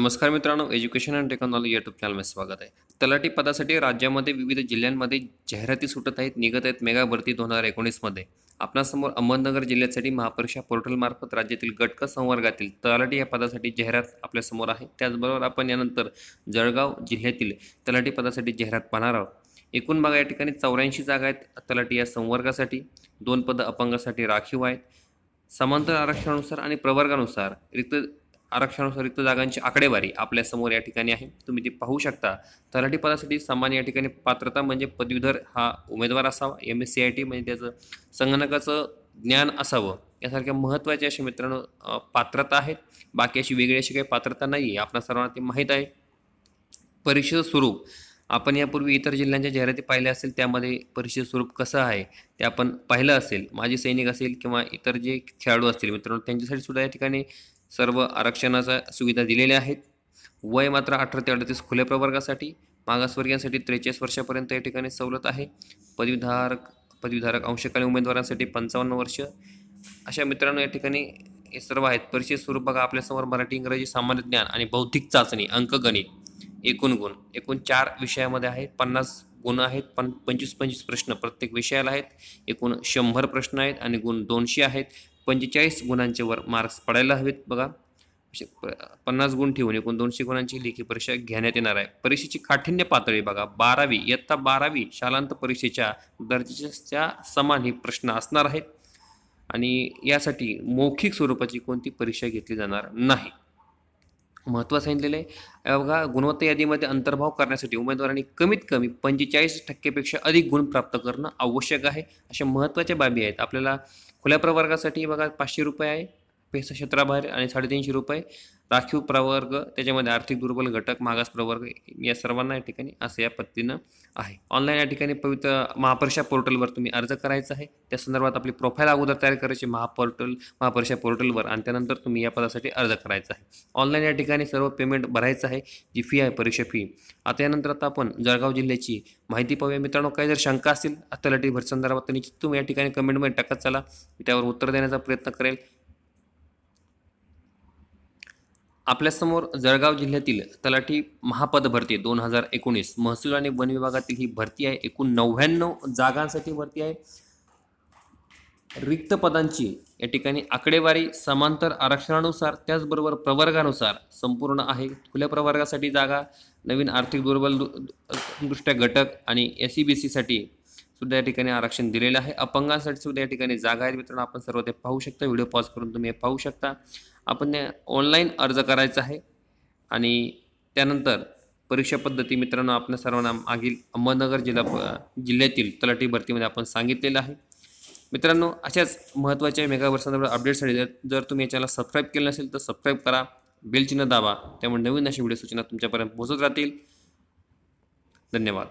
नमस्कार मित्रांनो education and technology YouTube चॅनलमध्ये स्वागत आहे. तलाठी पदासाठी राज्यामध्ये विविध जिल्ह्यांमध्ये जाहिराती सुटत आहेत निघत आहेत मेगा भरती दोन हजार एकोणीसमध्ये. आपणासमोर अहमदनगर जिल्ह्यासाठी महापरीक्षा पोर्टलमार्फत राज्यातील गटक संवर्गातील तलाठी या पदासाठी जाहिरात आपल्यासमोर आहे. त्याचबरोबर आपण यानंतर जळगाव जिल्ह्यातील तलाठी पदासाठी जाहिरात पाहणार आहोत. एकूण बघा या ठिकाणी चौऱ्याऐंशी जागा आहेत तलाठी या संवर्गासाठी दोन पदं अपंगासाठी राखीव आहेत. समांतर आरक्षणानुसार आणि प्रवर्गानुसार रिक्त आरक्षणानुसार रिक्त जागांची आकडेवारी आपल्यासमोर या ठिकाणी आहे. तुम्ही ती पाहू शकता तलाठी पदासाठी सामान्य या ठिकाणी पात्रता म्हणजे पदवीधर हा उमेदवार असावा. M S C I T म्हणजे त्याचं संगणकाचं ज्ञान असावं. यासारख्या महत्त्वाच्या अशा मित्रांनो पात्रता आहेत. बाकी अशी वेगळी अशी काही पात्रता नाही आहे आपल्या सर्वांना ते माहीत आहे. परीक्षेचं स्वरूप. आपण यापूर्वी इतर जिल्ह्यांच्या जाहिराती पाहिल्या असेल त्यामध्ये परीक्षेचं स्वरूप कसं आहे ते आपण पाहिलं असेल. माजी सैनिक असेल किंवा इतर जे खेळाडू असतील मित्रांनो त्यांच्यासाठी सुद्धा या ठिकाणी सर्व आरक्षणाच्या सुविधा दिलेल्या आहेत. वय मात्र अठरा ते अडतीस खुल्या प्रवर्गासाठी मागासवर्गीयांसाठी त्रेचाळीस वर्षापर्यंत या ठिकाणी सवलत आहे. पदवीधारक पदवीधारक अंशकालीन उमेदवारांसाठी पंचावन्न वर्ष. अशा मित्रांनो या ठिकाणी हे सर्व आहेत. परीक्षेत स्वरूप बघा आपल्यासमोर मराठी इंग्रजी सामान्य ज्ञान आणि बौद्धिक चाचणी अंकगणित एकूण गुण. एकूण चार विषयामध्ये आहेत. पन्नास गुण आहेत. पण पंचवीस पंचवीस प्रश्न प्रत्येक विषयाला आहेत. एकूण शंभर प्रश्न आहेत आणि गुण दोनशे आहेत. पंचेचाळीस गुणांचे वर मार्क्स पडायला हवेत बघा. प- पन्नास गुण ठेवून एकूण दोनशे गुणांची लेखी परीक्षा घेण्यात येणार आहे. परीक्षेची काठिण्य पातळी बघा. बारावी इयत्ता बारावी शालांत परीक्षेच्या दर्जाच्या समान हे प्रश्न असणार आहेत आणि यासाठी मौखिक स्वरूपाची कोणती परीक्षा घेतली जाणार नाही. महत्त्व सांगितलेलं आहे. बघा गुणवत्ता यादीमध्ये अंतर्भाव करण्यासाठी उमेदवारांनी कमीत कमी पंचेचाळीस टक्केपेक्षा अधिक गुण प्राप्त करणं आवश्यक आहे. अशा महत्त्वाच्या बाबी आहेत. आपल्याला खुल्या प्रवर्गासाठी बघा पाचशे रुपये आहे. पैसा क्षेत्राबाहेर आणि साडेतीनशे रुपये राखीव प्रवर्ग त्याच्यामध्ये आर्थिक दुर्बल घटक मागास प्रवर्ग या सर्वांना या ठिकाणी असं या पद्धतीनं आहे. ऑनलाईन या ठिकाणी पवित्र महापरीक्षा पोर्टलवर तुम्ही अर्ज करायचा आहे. त्या संदर्भात आपली प्रोफाईल अगोदर तयार करायची महापोर्टल महापरीक्षा पोर्टलवर आणि त्यानंतर तुम्ही या पदासाठी अर्ज करायचा आहे. ऑनलाईन या ठिकाणी सर्व पेमेंट भरायचं आहे जी फी आहे परीक्षा फी आता यानंतर आता आपण जळगाव जिल्ह्याची माहिती पाहूया. मित्रांनो काही जर शंका असतील तलाठी भरसंदर्भात संदर्भात निश्चित तुम्ही या ठिकाणी कमेंटमध्ये टाकत चला. त्यावर उत्तर देण्याचा प्रयत्न करेल. आपल्यासमोर जळगाव जिल्ह्यातील तलाठी महापद भरती दोन हजार एकोणीस. महसूल आणि वन विभागातील ही भरती आहे. एकूण नव्याण्णव जागांसाठी भरती आहे. रिक्त पदांची या ठिकाणी आकडेवारी समांतर आरक्षणानुसार त्याचबरोबर प्रवर्गानुसार संपूर्ण आहे. खुल्या प्रवर्गासाठी जागा नवीन आर्थिक दुर्बल दु- दृष्ट्या घटक आणि एस सी बी सीसाठी सुद्धा या ठिकाणी आरक्षण दिलेलं आहे. अपंगांसाठी सुद्धा या ठिकाणी जागा आहेत. मित्रांनो आपण सर्व ते पाहू शकता. व्हिडिओ पॉज करून तुम्ही हे पाहू शकता. आपण ऑनलाईन अर्ज करायचा आहे. आणि त्यानंतर परीक्षा पद्धती मित्रांनो आपण सर्वांना मागील अहमदनगर जिल्हा जिल्ह्यातील तलाठी भरतीमध्ये आपण सांगितलेलं आहे. मित्रांनो अशाच महत्त्वाच्या मेगा संदर्भात अपडेट्ससाठी जर जर तुम्ही या चॅनल सबस्क्राईब केलं नसेल तर सबस्क्राईब करा. बेल चिन्ह दाबा. त्यामुळे नवीन अशी व्हिडिओ सूचना तुमच्यापर्यंत पोहोचत राहतील. धन्यवाद.